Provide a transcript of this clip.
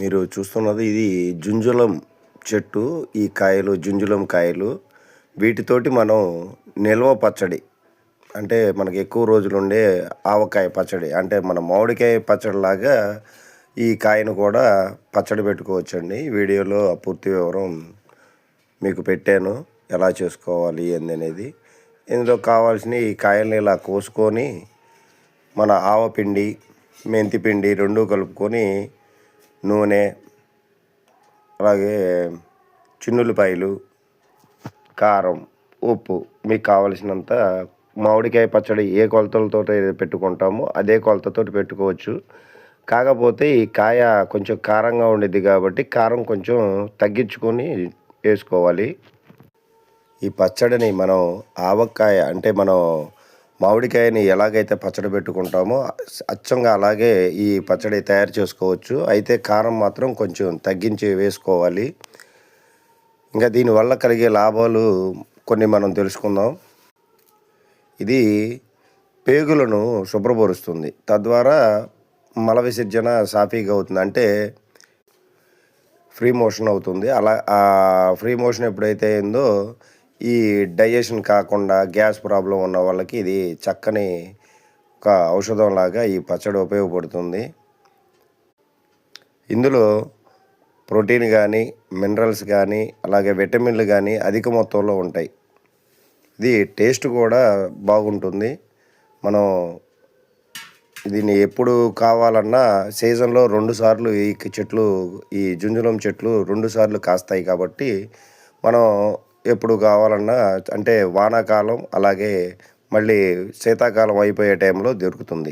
మీరు చూస్తున్నది ఇది జుంజులం చెట్టు ఈ కాయలు జుంజులం కాయలు. వీటితోటి మనం నిల్వ పచ్చడి అంటే మనకి ఎక్కువ రోజులు ఉండే ఆవకాయ పచ్చడి అంటే మన మామిడికాయ పచ్చడిలాగా ఈ కాయను కూడా పచ్చడి పెట్టుకోవచ్చండి. వీడియోలో పూర్తి వివరం మీకు పెట్టాను. ఎలా చేసుకోవాలి ఏంది అనేది. ఇందులో కావాల్సిన ఈ కాయల్ని ఇలా కోసుకొని మన ఆవపిండి మెంతిపిండి రెండూ కలుపుకొని నూనె అలాగే చిన్నులపాయలు కారం ఉప్పు మీకు కావలసినంత మామిడికాయ పచ్చడి ఏ కొలతలతో పెట్టుకుంటామో అదే కొలతతో పెట్టుకోవచ్చు. కాకపోతే ఈ కాయ కొంచెం కారంగా ఉండేది కాబట్టి కారం కొంచెం తగ్గించుకొని వేసుకోవాలి. ఈ పచ్చడిని మనం ఆవకాయ అంటే మనం మామిడికాయని ఎలాగైతే పచ్చడి పెట్టుకుంటామో అచ్చంగా అలాగే ఈ పచ్చడి తయారు చేసుకోవచ్చు. అయితే కారం మాత్రం కొంచెం తగ్గించి వేసుకోవాలి. ఇంకా దీనివల్ల కలిగే లాభాలు కొన్ని మనం తెలుసుకుందాం. ఇది పేగులను శుభ్రపరుస్తుంది. తద్వారా మల విసర్జన సాఫీగా అవుతుంది. అంటే ఫ్రీ మోషన్ అవుతుంది. అలా ఫ్రీ మోషన్ ఎప్పుడైతే అయిందో ఈ డైజెషన్ కాకుండా గ్యాస్ ప్రాబ్లం ఉన్న వాళ్ళకి ఇది చక్కని ఒక ఔషధం లాగా ఈ పచ్చడి ఉపయోగపడుతుంది. ఇందులో ప్రోటీన్ కానీ మినరల్స్ కానీ అలాగే విటమిన్లు కానీ అధిక మొత్తంలో ఉంటాయి. ఇది టేస్ట్ కూడా బాగుంటుంది. మనం దీన్ని ఎప్పుడు కావాలన్నా సీజన్లో రెండు సార్లు ఈ చెట్లు ఈ జుంజులం చెట్లు రెండు సార్లు కాస్తాయి కాబట్టి మనం ఎప్పుడు కావాలన్నా అంటే వానాకాలం అలాగే మళ్ళీ శీతాకాలం అయిపోయే టైంలో దొరుకుతుంది.